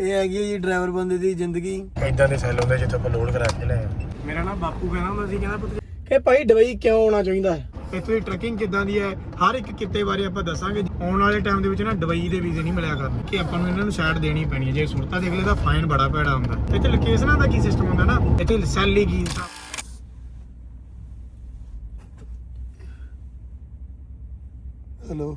ਇਹ ਹੈਗੀ ਹੈ ਜੀ ਡਰਾਈਵਰ ਬੰਦੇ ਦੀ ਜ਼ਿੰਦਗੀ। ਇਦਾਂ ਦੇ ਸੈਲ ਹੁੰਦੇ ਜਿੱਥੇ ਆਪਾਂ ਲੋਡ ਕਰਾ ਕੇ ਲੈ ਮੇਰਾ ਨਾਮ ਬਾਪੂ ਕਹਿੰਦਾ ਹੁੰਦਾ ਸੀ ਕਹਿੰਦਾ ਪੁੱਤ ਕਿ ਭਾਈ ਦੁਬਈ ਕਿਉਂ ਆਉਣਾ ਚਾਹੀਦਾ ਹੈ? ਇੱਥੇ ਦੀ ਟਰੈਕਿੰਗ ਕਿੱਦਾਂ ਦੀ ਹੈ? ਹਰ ਇੱਕ ਕਿੱਤੇ ਬਾਰੇ ਆਪਾਂ ਦੱਸਾਂਗੇ। ਆਉਣ ਵਾਲੇ ਟਾਈਮ ਦੇ ਵਿੱਚ ਨਾ ਦੁਬਈ ਦੇ ਵੀਜ਼ੇ ਨਹੀਂ ਮਿਲਿਆ ਕਰਨੇ। ਕਿ ਆਪਾਂ ਨੂੰ ਇਹਨਾਂ ਨੂੰ ਸਾਈਡ ਦੇਣੀ ਪੈਣੀ ਹੈ। ਜੇ ਸੁਰਤਾ ਦੇਖ ਲੈ ਤਾਂ ਫਾਈਨ ਬੜਾ ਭੈੜਾ ਹੁੰਦਾ। ਇੱਥੇ ਲੋਕੇਸ਼ਨਾਂ ਦਾ ਕੀ ਸਿਸਟਮ ਹੁੰਦਾ ਨਾ? ਇੱਥੇ ਸੈਲੀ ਕੀ ਹੈਲੋ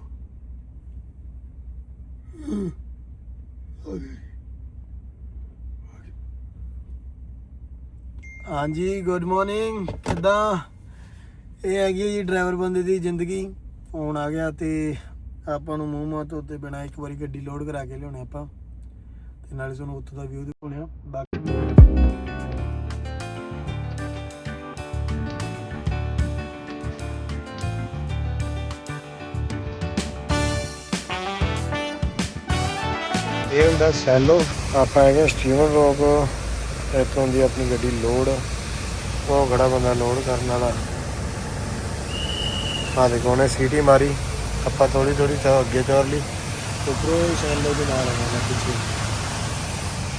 ਹਾਂਜੀ ਗੁੱਡ ਮਾਰਨਿੰਗ ਕਿੱਦਾਂ? ਇਹ ਹੈਗੀ ਹੈ ਜੀ ਡਰਾਈਵਰ ਬੰਦੇ ਦੀ ਜ਼ਿੰਦਗੀ। ਫੋਨ ਆ ਗਿਆ ਤੇ ਆਪਾਂ ਨੂੰ ਮੂੰਹ ਮਾਂ ਧੋਤੇ ਬਿਨਾ ਇੱਕ ਵਾਰੀ ਗੱਡੀ ਲੋਡ ਕਰਾ ਕੇ ਲਿਆਉਣੇ ਆਪਾਂ। ਤੇ ਨਾਲੇ ਤੁਹਾਨੂੰ ਉੱਥੋਂ ਦਾ ਵਿਊ ਦਿਖਾਉਣੇ ਆ। ਬਾਕੀ ਇਹ ਹੁੰਦਾ ਸੈਲੋ। ਆਪਾਂ ਹੈਗੇ ਸਟੀਵਨ ਰੋਕ। ਇੱਥੋਂ ਦੀ ਆਪਣੀ ਗੱਡੀ ਲੋਡ ਉਹ ਖੜਾ ਬੰਦਾ ਲੋਡ ਕਰਨ ਵਾਲਾ। ਆ ਦੇਖੋ ਉਹਨੇ ਸੀਟੀ ਮਾਰੀ। ਆਪਾਂ ਥੋੜੀ ਥੋੜੀ ਤਾਂ ਅੱਗੇ ਤੋਰ ਲਈ। ਉੱਪਰੋਂ ਸੈਲੋ ਦੇ ਨਾਲ ਆਉਣਾ ਪਿੱਛੇ।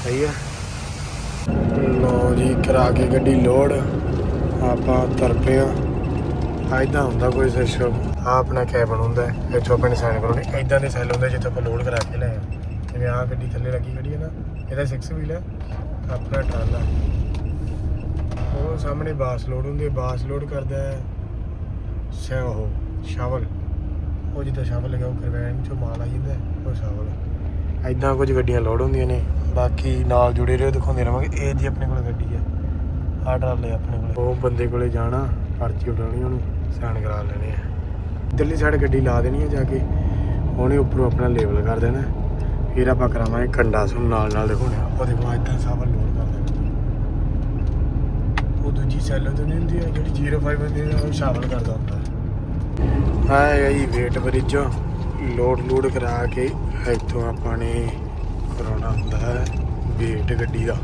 ਸਹੀ ਆ। ਲੋ ਜੀ ਕਰਾ ਕੇ ਗੱਡੀ ਲੋਡ ਆਪਾਂ ਤੁਰ ਪਏ ਆ ਐਦਾਂ ਹੁੰਦਾ ਕੋਈ ਸਿਸਟਮ। ਆ ਆਪਣਾ ਕੈਬਨ ਹੁੰਦਾ ਹੈ, ਇੱਥੋਂ ਆਪਾਂ ਨੇ ਸਾਈਨ ਕਰਾਉਣੇ। ਐਦਾਂ ਦੇ ਸੈੱਲ ਹੁੰਦੇ ਜਿੱਥੇ ਆਪਾਂ ਲੋਡ ਕਰਾ ਕੇ ਲੈ ਆ ਜਿਵੇਂ ਆ ਗੱਡੀ ਥੱਲੇ ਲੱਗੀ ਖੜੀ ਹੈ ਨਾ, ਇਹਦਾ 6 ਵੀਲ ਹੈ, ਆਪਣਾ ਟਰਾਲਾ। ਉਹ ਸਾਹਮਣੇ ਬਾਸ ਲੋਡ ਹੁੰਦੀ ਹੈ, ਬਾਸ ਲੋਡ ਕਰਦਾ ਹੈ ਸੇ ਉਹ, ਸ਼ਾਵਲ। ਉਹ ਜਿੱਦਾਂ ਸ਼ਾਵਲ ਲਗਾ, ਉਹ ਕਰਵੈਨ ਚੋਂ ਮਾਲ ਆ ਜਾਂਦਾ ਉਹ ਸ਼ਾਵਲ। ਐਦਾਂ ਕੁਝ ਗੱਡੀਆਂ ਲੋਡ ਹੁੰਦੀਆਂ ਨੇ, ਬਾਕੀ ਨਾਲ ਜੁੜੇ ਰਹੋ, ਦਿਖਾਉਂਦੇ ਰਵਾਂਗੇ, ਇਹ ਜੀ ਆਪਣੇ ਕੋਲ ਗੱਡੀ ਹੈ। ਆਹ ਟਰਾਲੇ ਆਪਣੇ ਕੋਲ। ਉਹ ਬੰਦੇ ਕੋਲੇ ਜਾਣਾ, ਪਰਚੀ ਉਡਾਉਣੀ ਉਹਨੂੰ, ਸਾਈਨ ਕਰਾ ਲੈਣੇ ਆ। ਦਿੱਲੀ ਸਾਈਡ ਗੱਡੀ ਲਾ ਦੇਣੀ ਹੈ ਜਾ ਕੇ, ਉਹਨੇ ਉੱਪਰੋਂ ਆਪਣਾ ਲੇਬਲ ਕਰ ਦੇਣਾ। ਫਿਰ ਆਪਾਂ ਕਰਾਵਾਂਗੇ ਕੰਡਾ ਸੁਣ ਨਾਲ ਨਾਲ ਦਿਖਾਉਣੇ ਆ ਉਹ ਦੇਖੋ ਇਦਾਂ ਸਾਵਲ ਲੋਡ ਕਰ ਦੇਣਾ ਉਹ ਦੂਜੀ ਸੈੱਲ ਤੋਂ ਨਹੀਂ ਹੁੰਦੀ ਜਿਹੜੀ 05 ਹੁੰਦੀ ਹੈ ਉਹ ਸ਼ਾਮਲ ਕਰਦਾ ਹੁੰਦਾ ਹਾਂ ਜੀ ਵੇਟ ਬ੍ਰਿਜ ਲੋਡ ਲੋਡ ਕਰਾ ਕੇ ਇੱਥੋਂ ਆਪਾਂ ਨੇ ਕਰਾਉਣਾ ਹੁੰਦਾ ਹੈ ਵੇਟ ਗੱਡੀ ਦਾ।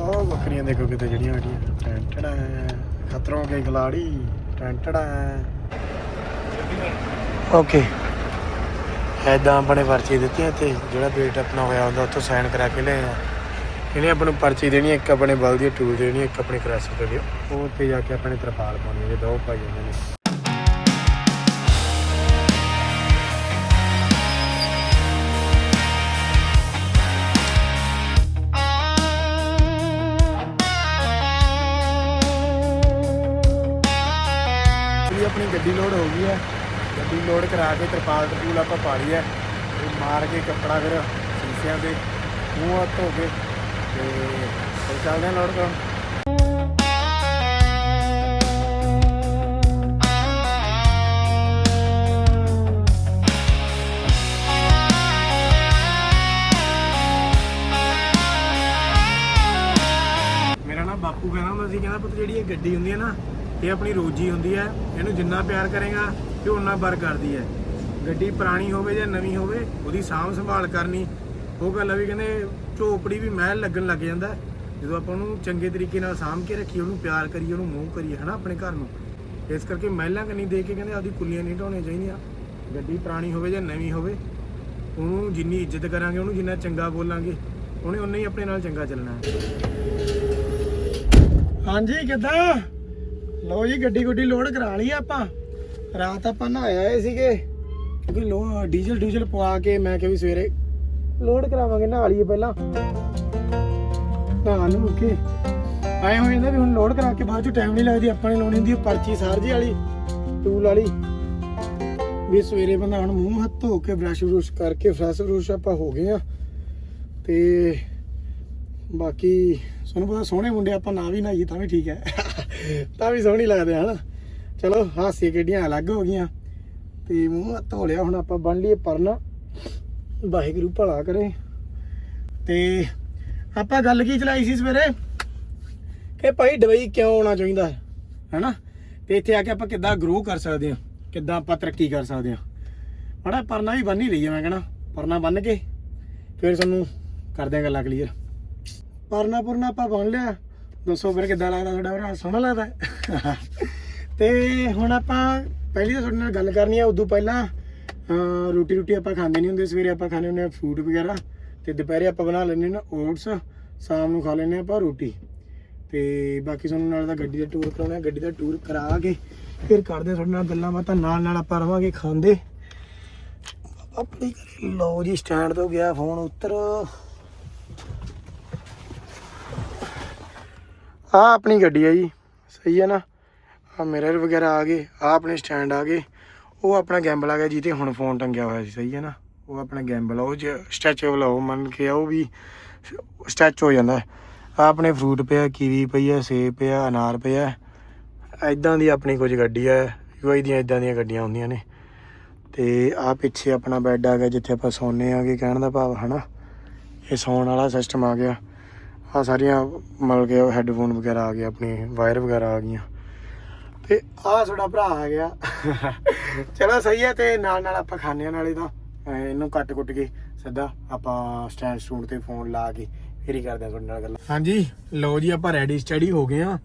ਆਹ ਬੱਕਰੀਆਂ ਦੇਖੋ ਕਿਤੇ ਜਿਹੜੀਆਂ ਬੈਠੀਆਂ ਟੈਂਟੜਾ ਖਤਰੋਂ ਕੇ ਖਿਲਾੜੀ ਟੈਂਟੜਾ। ਓਕੇ ਐਦਾਂ ਆਪਣੇ ਪਰਚੀ ਦਿੱਤੀਆਂ ਤੇ ਜਿਹੜਾ ਪੇਟ ਆਪਣਾ ਹੋਇਆ ਹੁੰਦਾ ਉੱਥੋਂ ਸਾਈਨ ਕਰਾ ਕੇ ਲੈ ਆ। ਇਹਨੇ ਆਪਾਂ ਨੂੰ ਪਰਚੀ ਦੇਣੀ ਇੱਕ ਆਪਣੇ ਬਲ ਦੀ ਟੂਲ ਦੇਣੀ ਹੈ, ਇੱਕ ਆਪਣੀ ਕ੍ਰੈਸ ਤੇ ਦਿਓ ਉਹ ਉੱਤੇ ਜਾ ਕੇ ਆਪਣੇ ਤਰਪਾਲ ਪਾਉਣੀ ਹੈ ਦੋ ਪਾਈ ਜਾਂਦੇ ਨੇ। ਆਪਣੀ ਗੱਡੀ ਲੋਡ ਹੋ ਗਈ ਹੈ ਗੱਡੀ ਲੋਡ ਕਰਾ ਕੇ ਤਰਪਾਲ ਤਰਪੂਲ ਆਪਾਂ ਪਾ ਲਈ ਹੈ। ਤੇ ਮਾਰ ਕੇ ਕੱਪੜਾ ਫਿਰ ਸ਼ੀਸ਼ਿਆਂ ਦੇ ਮੂੰਹ ਹੱਥ ਧੋ ਕੇ ਤੇ ਫਿਰ ਚੱਲਦੇ ਹਾਂ ਲੋਡ ਕਰਨ ਮੇਰਾ ਨਾਮ ਬਾਪੂ ਕਹਿੰਦਾ ਹੁੰਦਾ ਸੀ ਕਹਿੰਦਾ ਪੁੱਤ ਜਿਹੜੀ ਇਹ ਗੱਡੀ ਹੁੰਦੀ ਹੈ ਨਾ, ਇਹ ਆਪਣੀ ਰੋਜੀ ਹੁੰਦੀ ਹੈ। ਇਹਨੂੰ ਜਿੰਨਾ ਪਿਆਰ ਕਰੇਗਾ ਝੋਨਾ ਉਨਾ ਬਰ ਕਰਦੀ ਹੈ। ਗੱਡੀ ਪੁਰਾਣੀ ਹੋਵੇ ਜਾਂ ਨਵੀਂ ਹੋਵੇ, ਉਹਦੀ ਸਾਂਭ ਸੰਭਾਲ ਕਰਨੀ। ਉਹ ਗੱਲ ਆ ਵੀ ਕਹਿੰਦੇ ਝੋਪੜੀ ਵੀ ਮਹਿਲ ਲੱਗਣ ਲੱਗ ਜਾਂਦਾ। ਜਦੋਂ ਆਪਾਂ ਉਹਨੂੰ ਚੰਗੇ ਤਰੀਕੇ ਨਾਲ ਸਾਂਭ ਕੇ ਰੱਖੀਏ, ਉਹਨੂੰ ਪਿਆਰ ਕਰੀਏ, ਉਹਨੂੰ ਮੋਹ ਕਰੀਏ, ਹਨਾ ਆਪਣੇ ਘਰ ਨੂੰ। ਇਸ ਕਰਕੇ ਮਹਿਲਾਂ ਕੰਨੀ ਦੇ ਕੇ ਕਹਿੰਦੇ ਆਪਦੀ ਕੁੱਲੀਆਂ ਨਹੀਂ ਢਾਉਣੀਆਂ ਚਾਹੀਦੀਆਂ। ਗੱਡੀ ਪੁਰਾਣੀ ਹੋਵੇ ਜਾਂ ਨਵੀਂ ਹੋਵੇ, ਉਹਨੂੰ ਜਿੰਨੀ ਇੱਜ਼ਤ ਕਰਾਂਗੇ, ਉਹਨੂੰ ਜਿੰਨਾ ਚੰਗਾ ਬੋਲਾਂਗੇ, ਉਹਨੇ ਉਨਾ ਹੀ ਆਪਣੇ ਨਾਲ ਚੰਗਾ ਚੱਲਣਾ। ਹਾਂਜੀ, ਕਿੱਦਾਂ? ਲਓ ਜੀ, ਗੱਡੀ ਗੁੱਡੀ ਲੋਡ ਕਰਾ ਲਈ ਆਪਾਂ। ਰਾਤ ਆਪਾਂ ਨਹਾਇਆ ਆਏ ਸੀਗੇ, ਕਿਉਂਕਿ ਲੋ ਡੀਜ਼ਲ ਡੂਜਲ ਪਵਾ ਕੇ ਮੈਂ ਕਿਹਾ ਵੀ ਸਵੇਰੇ ਲੋਡ ਕਰਾਵਾਂਗੇ, ਨਹਾ ਲਈਏ ਪਹਿਲਾਂ। ਨਹਾ ਨੂੰ ਕੇ ਆਏ ਹੋਏ ਨੇ ਵੀ ਹੁਣ ਲੋਡ ਕਰਾ ਕੇ ਬਾਅਦ ਚ ਟਾਈਮ ਨਹੀਂ ਲੱਗਦੀ, ਆਪਾਂ ਨੇ ਲਾਉਣੀ ਹੁੰਦੀ ਪਰਚੀ ਸਾਰਜੀ ਵਾਲੀ ਟੂਲ ਵਾਲੀ। ਵੀ ਸਵੇਰੇ ਬੰਦਾ ਹੁਣ ਮੂੰਹ ਹੱਥ ਧੋ ਕੇ ਬ੍ਰਸ਼ ਬਰੁਸ਼ ਕਰਕੇ ਫਰੈਸ਼ ਬਰੁਸ਼ ਆਪਾਂ ਹੋ ਗਏ ਆ। ਤੇ ਬਾਕੀ ਤੁਹਾਨੂੰ ਪਤਾ ਸੋਹਣੇ ਮੁੰਡੇ ਆਪਾਂ ਨਾ ਵੀ ਨਹਾਈਏ ਤਾਂ ਵੀ ਠੀਕ ਹੈ। ਤਾਂ ਵੀ ਸੋਹਣੀ ਲੱਗਦੇ ਆ, ਹਨਾ? ਚਲੋ, ਹਾਸੇ ਗੱਡੀਆਂ ਅਲੱਗ ਹੋ ਗਈਆਂ। ਤੇ ਮੂੰਹ ਹੱਥ ਧੋ ਲਿਆ, ਹੁਣ ਆਪਾਂ ਬਣ ਲਈਏ ਪਰਨਾ। ਵਾਹਿਗੁਰੂ ਭਲਾ ਕਰੇ। ਤੇ ਆਪਾਂ ਗੱਲ ਕੀ ਚਲਾਈ ਸੀ ਸਵੇਰੇ? ਕਿ ਭਾਈ ਦੁਬਈ ਕਿਉਂ ਆਉਣਾ ਚਾਹੀਦਾ ਹੈ, ਹੈਨਾ? ਤੇ ਇੱਥੇ ਆ ਕੇ ਆਪਾਂ ਕਿੱਦਾਂ ਗਰੋ ਕਰ ਸਕਦੇ ਹਾਂ, ਕਿੱਦਾਂ ਆਪਾਂ ਤਰੱਕੀ ਕਰ ਸਕਦੇ ਹਾਂ। ਮਾੜਾ ਪਰਨਾ ਵੀ ਬੰਨ ਹੀ ਰਹੀ ਮੈਂ ਕਹਣਾ। ਪਰਨਾ ਬੰਨ ਕੇ ਫਿਰ ਤੁਹਾਨੂੰ ਕਰਦੇ ਹਾਂ ਗੱਲਾਂ ਕਲੀਅਰ ਪਰਨਾ ਪੁਰਨਾ ਆਪਾਂ ਬੰਨ ਲਿਆ। ਦੱਸੋ ਫਿਰ ਕਿੱਦਾਂ ਲੱਗਦਾ ਤੁਹਾਡਾ ਭਰਾ? ਸੋਹਣਾ ਲੱਗਦਾ ਤੇ ਹੁਣ ਆਪਾਂ ਪਹਿਲੀ ਤਾਂ ਤੁਹਾਡੇ ਨਾਲ ਗੱਲ ਕਰਨੀ ਆ, ਉਦੋਂ ਪਹਿਲਾਂ ਰੋਟੀ ਰੋਟੀ ਆਪਾਂ ਖਾਂਦੇ ਨਹੀਂ ਹੁੰਦੇ, ਸਵੇਰੇ ਆਪਾਂ ਖਾਂਦੇ ਹੁੰਦੇ ਆ ਫਰੂਟ ਵਗੈਰਾ, ਤੇ ਦੁਪਹਿਰੇ ਆਪਾਂ ਬਣਾ ਲੈਂਦੇ ਨਾ ਓਟਸ ਸ਼ਾਮ ਨੂੰ ਖਾ ਲੈਂਦੇ ਆਪਾਂ ਰੋਟੀ। ਤੇ ਬਾਕੀ ਤੁਹਾਨੂੰ ਨਾਲ ਦਾ ਗੱਡੀ ਦਾ ਟੂਰ ਕਰਾਉਣਾ ਹੈ। ਗੱਡੀ ਦਾ ਟੂਰ ਕਰਾ ਕੇ ਫਿਰ ਕਰਦੇ ਹਾਂ ਤੁਹਾਡੇ ਨਾਲ ਗੱਲਾਂ ਬਾਤਾਂ, ਨਾਲ ਨਾਲ ਆਪਾਂ ਰਵਾਂਗੇ ਖਾਂਦੇ। ਆਪਣੀ ਘਰੇ, ਲਓ ਜੀ ਸਟੈਂਡ ਤੋਂ ਗਿਆ ਫੋਨ ਉੱਤਰ। ਆ ਆਪਣੀ ਗੱਡੀ ਆ ਜੀ, ਸਹੀ ਹੈ ਨਾ? ਆ ਮਿਰਰ ਵਗੈਰਾ ਆ ਗਏ ਆ ਆਪਣੇ ਸਟੈਂਡ ਆ ਗਏ, ਉਹ ਆਪਣਾ ਗੈਂਬਲ ਆ ਗਿਆ ਜਿਹਤੇ ਹੁਣ ਫੋਨ ਟੰਗਿਆ ਹੋਇਆ ਸੀ, ਸਹੀ ਹੈ ਨਾ? ਉਹ ਆਪਣਾ ਗੈਂਬਲ ਆ, ਉਹ ਸਟ੍ਰੈਚੇਬਲ ਆ ਉਹ ਮੰਨ ਕੇ ਆ, ਉਹ ਵੀ ਸਟੈਚ ਹੋ ਜਾਂਦਾ ਆ ਆਪਣੇ ਫਰੂਟ ਪਿਆ ਕੀਵੀ ਪਈ ਹੈ, ਸੇਬ ਪਿਆ, ਅਨਾਰ ਪਿਆ ਐਦਾਂ ਦੀ ਆਪਣੀ ਕੁਝ ਗੱਡੀ ਹੈ ਯੂਆਈ ਦੀਆਂ ਐਦਾਂ ਦੀਆਂ ਗੱਡੀਆਂ ਹੁੰਦੀਆਂ ਨੇ। ਤੇ ਆ ਪਿੱਛੇ ਆਪਣਾ ਬੈੱਡ ਆ ਗਿਆ, ਜਿੱਥੇ ਆਪਾਂ ਸੌਂਨੇ ਆਗੇ ਕਹਿਣ ਦਾ ਭਾਵ, ਹਨਾ? ਇਹ ਸੌਣ ਵਾਲਾ ਸਿਸਟਮ ਆ ਗਿਆ। ਆ ਸਾਰੀਆਂ ਮਲ ਕੇ ਹੈੱਡਫੋਨ ਵਗੈਰਾ ਆ ਗਏ, ਆਪਣੀ ਵਾਇਰ ਵਗੈਰਾ ਆ ਗਈਆਂ। ਤੇ ਆਹ ਤੁਹਾਡਾ ਭਰਾ ਆ ਗਿਆ। ਚਲੋ ਸਹੀ ਹੈ ਤੇ ਨਾਲ ਨਾਲ ਆਪਾਂ ਖਾਣੇ ਆ ਨਾਲੇ ਤਾਂ। ਇਹਨੂੰ ਕੱਟ ਕੁੱਟ ਕੇ ਸਿੱਧਾ ਆਪਾਂ ਸਟੈਂਡ ਸਟੂਡ ਤੇ ਫੋਨ ਲਾ ਕੇ ਫਿਰ ਹੀ ਕਰਦੇ ਆ ਤੁਹਾਡੇ ਨਾਲ ਗੱਲ। ਹਾਂਜੀ, ਲਓ ਜੀ ਆਪਾਂ ਰੈਡੀ ਸਟੱਡੀ ਹੋ ਗਏ ਆ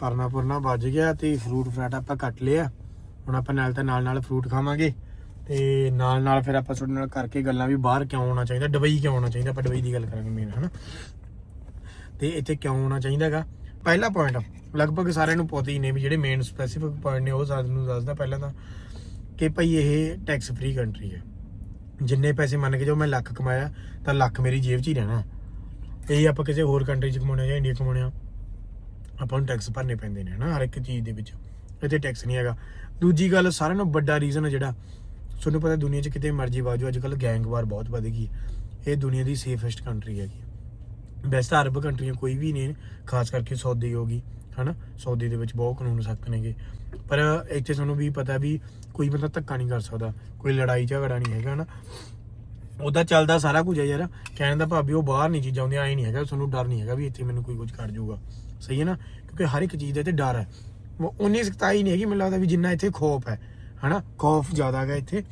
ਪਰਨਾ ਪੁਰਨਾ ਵੱਜ ਗਿਆ ਤੇ ਫਰੂਟ ਫਰਾਟ ਆਪਾਂ ਕੱਟ ਲਿਆ ਹੁਣ ਆਪਾਂ ਨਾਲ ਤਾਂ ਨਾਲ ਨਾਲ ਫਰੂਟ ਖਾਵਾਂਗੇ। ਤੇ ਨਾਲ ਨਾਲ ਫਿਰ ਆਪਾਂ ਤੁਹਾਡੇ ਨਾਲ ਕਰਕੇ ਗੱਲਾਂ ਵੀ ਬਾਹਰ ਕਿਉਂ ਆਉਣਾ ਚਾਹੀਦਾ, ਦੁਬਈ ਕਿਉਂ ਆਉਣਾ ਚਾਹੀਦਾ, ਆਪਾਂ ਦੁਬਈ ਦੀ ਗੱਲ ਕਰਾਂਗੇ ਮੇਨ ਹਨਾ। ਤੇ ਇੱਥੇ ਕਿਉਂ ਆਉਣਾ ਚਾਹੀਦਾ ਹੈਗਾ? ਪਹਿਲਾ ਪੁਆਇੰਟ ਲਗਭਗ ਸਾਰਿਆਂ ਨੂੰ ਪਤਾ ਹੀ ਨੇ ਵੀ ਜਿਹੜੇ ਮੇਨ ਸਪੈਸੀਫਿਕ ਪੁਆਇੰਟ ਨੇ, ਉਹ ਸਾਨੂੰ ਦੱਸਦਾ ਪਹਿਲਾਂ ਤਾਂ ਕਿ ਭਾਈ ਇਹ ਟੈਕਸ ਫ੍ਰੀ ਕੰਟਰੀ ਹੈ। ਜਿੰਨੇ ਪੈਸੇ ਮੰਨ ਕੇ ਜੋ ਮੈਂ ਲੱਖ ਕਮਾਇਆ, ਤਾਂ ਲੱਖ ਮੇਰੀ ਜੇਬ 'ਚ ਹੀ ਰਹਿਣਾ ਇਹ ਆਪਾਂ ਕਿਸੇ ਹੋਰ ਕੰਟਰੀ 'ਚ ਕਮਾਉਣਾ ਜਾਂ ਇੰਡੀਆ ਕਮਾਉਣਾ ਆਪਾਂ ਨੂੰ ਟੈਕਸ ਭਰਨੇ ਪੈਂਦੇ ਨੇ, ਹਨਾ, ਹਰ ਇੱਕ ਚੀਜ਼ ਦੇ ਵਿੱਚ। ਇੱਥੇ ਟੈਕਸ ਨਹੀਂ ਹੈਗਾ। ਦੂਜੀ ਗੱਲ, ਸਾਰਿਆਂ ਨੂੰ ਵੱਡਾ ਰੀਜ਼ਨ ਹੈ ਜਿਹੜਾ, ਤੁਹਾਨੂੰ ਪਤਾ ਦੁਨੀਆ 'ਚ ਕਿਤੇ ਮਰਜ਼ੀ ਬਾਜੋ ਅੱਜ ਕੱਲ ਗੈਂਗਵਾਰ ਬਹੁਤ ਵੱਧ ਗਈ ਇਹ ਦੁਨੀਆ ਦੀ ਸੇਫੈਸਟ ਕੰਟਰੀ ਹੈਗੀ ਵੈਸੇ ਅਰਬ ਕੰਟਰੀਆਂ ਕੋਈ ਵੀ ਨਹੀਂ, ਖਾਸ ਕਰਕੇ ਸੌਦੀ ਹੋ ਗਈ, ਹਨਾ? ਸੌਦੀ ਦੇ ਵਿੱਚ ਬਹੁਤ ਕਾਨੂੰਨ ਸਖਤ ਨੇਗੇ। ਪਰ ਇੱਥੇ ਤੁਹਾਨੂੰ ਵੀ ਪਤਾ ਵੀ ਕੋਈ ਬੰਦਾ ਧੱਕਾ ਨਹੀਂ ਕਰ ਸਕਦਾ, ਕੋਈ ਲੜਾਈ ਝਗੜਾ ਨਹੀਂ ਹੈਗਾ, ਹਨਾ? ਉਹਦਾ ਚੱਲਦਾ ਸਾਰਾ ਕੁਝ ਹੈ ਯਾਰ, ਕਹਿਣ ਦਾ ਭਾਵੇਂ ਉਹ ਬਾਹਰ ਨਹੀਂ ਚੀਜ਼ਾਂ ਆਉਂਦੀਆਂ, ਐ ਨਹੀਂ ਹੈਗਾ, ਤੁਹਾਨੂੰ ਡਰ ਨਹੀਂ ਹੈਗਾ ਵੀ ਇੱਥੇ ਮੈਨੂੰ ਕੋਈ ਕੁਝ ਕਰ ਜਾਊਗਾ। ਸਹੀ ਹੈ ਨਾ? ਕਿਉਂਕਿ ਹਰ ਇੱਕ ਚੀਜ਼ ਦੇ ਤੇ ਡਰ ਹੈ। ਉਹ ਉਨੀ ਸਖਤਾਈ ਨਹੀਂ ਹੈਗੀ, ਮੈਨੂੰ ਲੱਗਦਾ ਵੀ ਜਿੰਨਾ ਇੱਥੇ ਖੌਫ ਹੈ, ਹਨਾ? ਖੌਫ ਜ਼ਿਆਦਾ ਹੈਗਾ ਇੱਥੇ।